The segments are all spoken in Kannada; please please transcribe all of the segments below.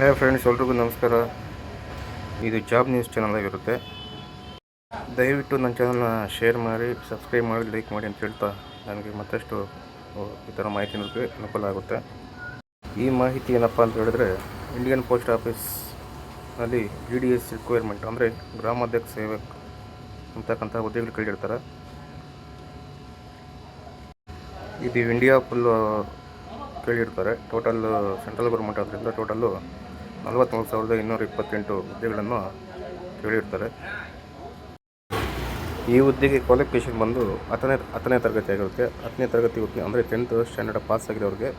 ಹೇ ಫ್ರೆಂಡ್ಸ್ ಎಲ್ರಿಗೂ ನಮಸ್ಕಾರ. ಇದು ಜಾಬ್ ನ್ಯೂಸ್ ಚಾನಲ್ ಆಗಿರುತ್ತೆ. ದಯವಿಟ್ಟು ನನ್ನ ಚಾನಲ್ನ ಶೇರ್ ಮಾಡಿ ಸಬ್ಸ್ಕ್ರೈಬ್ ಮಾಡಿ ಲೈಕ್ ಮಾಡಿ ಅಂತ ಹೇಳ್ತಾ ನನಗೆ ಮತ್ತಷ್ಟು ಈ ಥರ ಮಾಹಿತಿ ನೋಡಿ ಅನುಕೂಲ ಆಗುತ್ತೆ. ಈ ಮಾಹಿತಿ ಏನಪ್ಪ ಅಂತ ಹೇಳಿದ್ರೆ ಇಂಡಿಯನ್ ಪೋಸ್ಟ್ ಆಫೀಸ್ನಲ್ಲಿ ಜಿ ಡಿ ಎಸ್ ರಿಕ್ವೈರ್ಮೆಂಟ್ ಅಂದರೆ ಗ್ರಾಮಾಧ್ಯಕ್ಷ ಸೇವಕ್ ಅಂತಕ್ಕಂಥ ಹುದ್ದೆಗಳು ಕೇಳಿರ್ತಾರೆ. ಇದು ಇಂಡಿಯಾ ಫುಲ್ಲು ಕೇಳಿರ್ತಾರೆ. ಟೋಟಲ್ ಸೆಂಟ್ರಲ್ ಗೌರ್ಮೆಂಟ್ ಆದ್ದರಿಂದ ಟೋಟಲ್ಲು ನಲವತ್ತ್ಮೂರು ಸಾವಿರದ ಇನ್ನೂರ ಇಪ್ಪತ್ತೆಂಟು ಹುದ್ದೆಗಳನ್ನು ಕೇಳಿರ್ತಾರೆ. ಈ ಹುದ್ದೆಗೆ ಕ್ವಾಲಿಫಿಕೇಷನ್ ಬಂದು ಹತ್ತನೇ ಹತ್ತನೇ ತರಗತಿ ಆಗಿರುತ್ತೆ. ಹತ್ತನೇ ತರಗತಿ ಅಂದರೆ ಟೆಂತ್ ಸ್ಟ್ಯಾಂಡರ್ಡ್ ಪಾಸ್ ಆಗಿರೋರಿಗೆ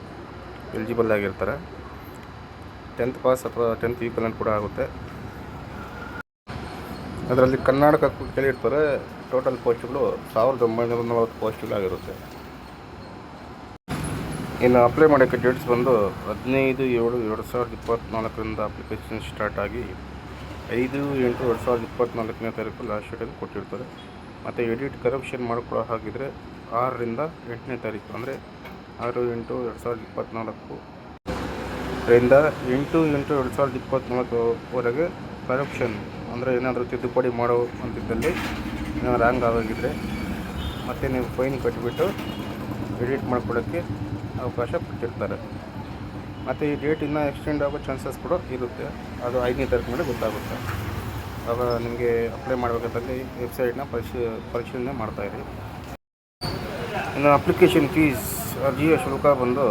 ಎಲಿಜಿಬಲ್ ಆಗಿರ್ತಾರೆ. ಟೆಂತ್ ಪಾಸ್ ಅಥವಾ ಟೆಂತ್ ಈಕ್ವಲೆಂಟ್ ಕೂಡ ಆಗುತ್ತೆ. ಅದರಲ್ಲಿ ಕರ್ನಾಟಕ ಕೇಳಿರ್ತಾರೆ. ಟೋಟಲ್ ಪೋಸ್ಟ್ಗಳು ಸಾವಿರದ ಒಂಬೈನೂರ ನಲವತ್ತು ಪೋಸ್ಟ್ಗಳಾಗಿರುತ್ತೆ ಇನ್ನು ಅಪ್ಲೈ ಮಾಡೋಕ್ಕೆ ಡೇಟ್ಸ್ ಬಂದು ಹದಿನೈದು ಏಳು ಎರಡು ಸಾವಿರದ ಇಪ್ಪತ್ತ್ನಾಲ್ಕರಿಂದ ಅಪ್ಲಿಕೇಶನ್ ಸ್ಟಾರ್ಟ್ ಆಗಿ ಐದು ಎಂಟು ಎರಡು ಸಾವಿರದ ಇಪ್ಪತ್ತ್ನಾಲ್ಕನೇ ತಾರೀಕು ಲಾಸ್ಟ್ ಡೇಟಲ್ಲಿ ಕೊಟ್ಟಿರ್ತಾರೆ. ಮತ್ತು ಎಡಿಟ್ ಕರಪ್ಷನ್ ಮಾಡ್ಕೊಳ್ಳೋ ಹಾಗಿದ್ರೆ ಆರರಿಂದ ಎಂಟನೇ ತಾರೀಕು, ಅಂದರೆ ಆರು ಎಂಟು ಎರಡು ಸಾವಿರದ ಇಪ್ಪತ್ತ್ನಾಲ್ಕು ರಿಂದ ಎಂಟು ಎಂಟು ಎರಡು ಸಾವಿರದ ಇಪ್ಪತ್ತ್ನಾಲ್ಕುವರೆಗೆ ಕರಪ್ಷನ್ ಅಂದರೆ ಏನಾದರೂ ತಿದ್ದುಪಡಿ ಮಾಡೋ ಅಂತಿದ್ದಲ್ಲಿ ಏನಾದ್ರು ರಾಂಗ್ ಆಗೋಗಿದ್ರೆ ಮತ್ತೆ ನೀವು ಫೈನ್ ಕಟ್ಟಿಬಿಟ್ಟು ಎಡಿಟ್ ಮಾಡ್ಕೊಳ್ಳೋಕ್ಕೆ ಅವಕಾಶ ಕೊಟ್ಟಿರ್ತಾರೆ. ಮತ್ತು ಈ ಡೇಟ್ ಇನ್ನೂ ಎಕ್ಸ್ಟೆಂಡ್ ಆಗೋ ಚಾನ್ಸಸ್ ಕೂಡ ಇರುತ್ತೆ. ಅದು ಐದನೇ ತಾರೀಕು ಮೇಲೆ ಗೊತ್ತಾಗುತ್ತೆ. ಆಗ ನಿಮಗೆ ಅಪ್ಲೈ ಮಾಡಬೇಕಾದಲ್ಲಿ ವೆಬ್ಸೈಟ್ನ ಪರಿಶೀ, ಪರಿಶೀಲನೆ ಮಾಡ್ತಾಯಿರಿ ಇನ್ನು ಅಪ್ಲಿಕೇಶನ್ ಫೀಸ್ ಅರ್ಜಿಯ ಶುಲ್ಕ ಬಂದು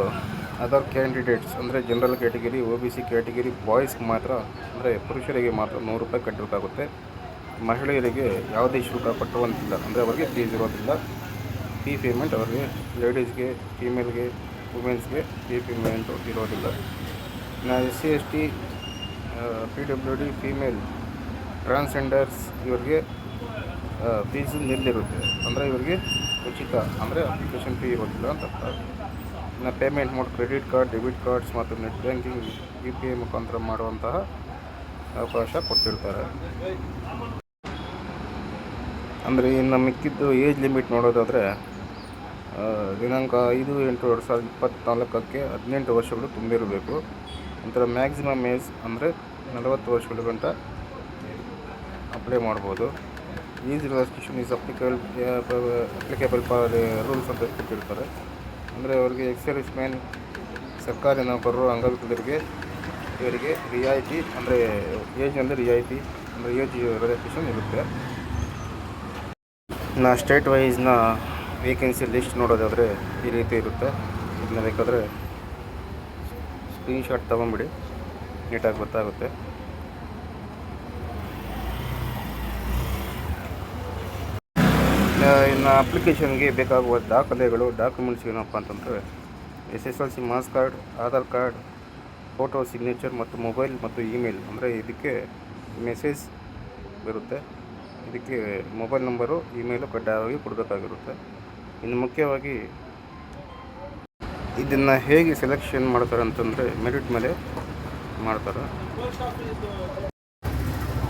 ಅದರ್ ಕ್ಯಾಂಡಿಡೇಟ್ಸ್ ಅಂದರೆ general category O B C category ಬಾಯ್ಸ್ಗೆ ಮಾತ್ರ ಅಂದರೆ ಪುರುಷರಿಗೆ ಮಾತ್ರ ನೂರು ರೂಪಾಯಿ ಕಟ್ಟಬೇಕಾಗುತ್ತೆ. ಮಹಿಳೆಯರಿಗೆ ಯಾವುದೇ ಶುಲ್ಕ ಕಟ್ಟುವಂತಿಲ್ಲ. ಅಂದರೆ ಅವರಿಗೆ ಫೀಸ್ ಇರೋದಿಲ್ಲ. ಫೀ ಪೇಮೆಂಟ್ ಅವರಿಗೆ ಲೇಡೀಸ್ಗೆ ಫೀಮೇಲ್ಗೆ ವುಮೆನ್ಸ್ಗೆ ಫೀ ಪೇಮೆಂಟು ಇರೋದಿಲ್ಲ ಇನ್ನು S C, S T P W D female transgenders ಇವರಿಗೆ ಫೀಸ್ ನಿಲ್ಲಿರುತ್ತೆ. ಅಂದರೆ ಇವರಿಗೆ ಉಚಿತ, ಅಂದರೆ ಅಪ್ಲಿಕೇಶನ್ ಫೀ ಇರೋದಿಲ್ಲ ಅಂತ ಇನ್ನು payment mode credit card debit cards ಮತ್ತು net banking U P I ಮುಖಾಂತರ ಮಾಡುವಂತಹ ಅವಕಾಶ ಕೊಟ್ಟಿರ್ತಾರೆ. ಅಂದರೆ ಇನ್ನು ಮಿಕ್ಕಿದ್ದು ಏಜ್ ಲಿಮಿಟ್ ನೋಡೋದಾದರೆ ದಿನಾಂಕ ಐದು ಎಂಟು ಎರಡು ಸಾವಿರದ ಇಪ್ಪತ್ತ್ನಾಲ್ಕಕ್ಕೆ ಹದಿನೆಂಟು ವರ್ಷಗಳು ತುಂಬಿರಬೇಕು. ನಂತರ ಮ್ಯಾಕ್ಸಿಮಮ್ ಏಜ್ ಅಂದರೆ ನಲವತ್ತು ವರ್ಷಗಳ ಗಂಟ ಅಪ್ಲೈ ಮಾಡ್ಬೋದು. Is relaxation is applicable applicable for rules ಅಂತ ಕೊಟ್ಟಿರ್ತಾರೆ. ಅಂದರೆ ಅವರಿಗೆ ಎಕ್ಸರ್ವಿಸ್ ಮ್ಯಾನ್ ಸರ್ಕಾರಿ ನೌಕರರು, ಅಂಗವಿಕಲರಿಗೆ, ಇವರಿಗೆ ರಿಯಾಯಿತಿ ಅಂದರೆ ಏಜ್ನಲ್ಲಿ ರಿಯಾಯಿತಿ ಅಂದರೆ ಏಜ್ ರಿಲ್ಯಾಕ್ಸೇಷನ್ ಇರುತ್ತೆ. ನಾ ಸ್ಟೇಟ್ ವೈಸ್ನ ವೇಕೆನ್ಸಿ ಲಿಸ್ಟ್ ನೋಡೋದಾದರೆ ಈ ರೀತಿ ಇರುತ್ತೆ. ಇದನ್ನ ಬೇಕಾದರೆ ಸ್ಕ್ರೀನ್ಶಾಟ್ ತೊಗೊಂಬಿಡಿ. ನೀಟಾಗಿ ಗೊತ್ತಾಗುತ್ತೆ. ಇನ್ನು ಅಪ್ಲಿಕೇಶನ್ಗೆ ಬೇಕಾಗುವ ದಾಖಲೆಗಳು ಡಾಕ್ಯುಮೆಂಟ್ಸ್ ಏನಪ್ಪ ಅಂತಂದರೆ S S L C marks card Aadhaar card photo signature ಮತ್ತು ಮೊಬೈಲ್ ಮತ್ತು ಇಮೇಲ್ ಅಂದರೆ ಇದಕ್ಕೆ ಮೆಸೇಜ್ ಬರುತ್ತೆ ಇದಕ್ಕೆ ಮೊಬೈಲ್ ನಂಬರು ಇಮೇಲು ಕಡ್ಡಾಯವಾಗಿ ಕೊಡಬೇಕಾಗಿರುತ್ತೆ. ಇನ್ನು ಮುಖ್ಯವಾಗಿ ಇದನ್ನು ಹೇಗೆ ಸೆಲೆಕ್ಷನ್ ಮಾಡ್ತಾರೆ ಅಂತಂದರೆ ಮೆರಿಟ್ ಮೇಲೆ ಮಾಡ್ತಾರೆ.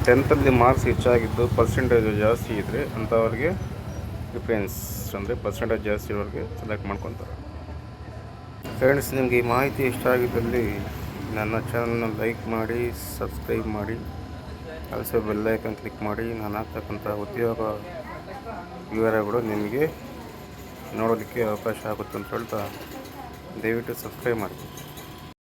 ಟೆಂತಲ್ಲಿ ಮಾರ್ಕ್ಸ್ ಹೆಚ್ಚಾಗಿದ್ದು ಪರ್ಸೆಂಟೇಜ್ ಜಾಸ್ತಿ ಇದ್ದರೆ ಅಂಥವ್ರಿಗೆ ಡಿಫ್ರೆನ್ಸ್ ಅಂದರೆ ಪರ್ಸೆಂಟೇಜ್ ಜಾಸ್ತಿ ಇರೋರಿಗೆ ಸೆಲೆಕ್ಟ್ ಮಾಡ್ಕೊತಾರೆ. ಫ್ರೆಂಡ್ಸ್ ನಿಮಗೆ ಈ ಮಾಹಿತಿ ಇಷ್ಟ ಆಗಿದ್ದಲ್ಲಿ ನನ್ನ ಚಾನಲ್ನ ಲೈಕ್ ಮಾಡಿ ಸಬ್ಸ್ಕ್ರೈಬ್ ಮಾಡಿ ಅಲ್ಸೋ ಬೆಲ್ಲೈಕನ್ ಕ್ಲಿಕ್ ಮಾಡಿ. ನಾನು ಹಾಕ್ತಕ್ಕಂಥ ಉದ್ಯೋಗ ವಿವರಗಳು ನಿಮಗೆ ನೋಡೋದಕ್ಕೆ ಅವಕಾಶ ಆಗುತ್ತೆ ಅಂತ ಹೇಳ್ತಾ ದಯವಿಟ್ಟು ಸಬ್ಸ್ಕ್ರೈಬ್ ಮಾಡಿ.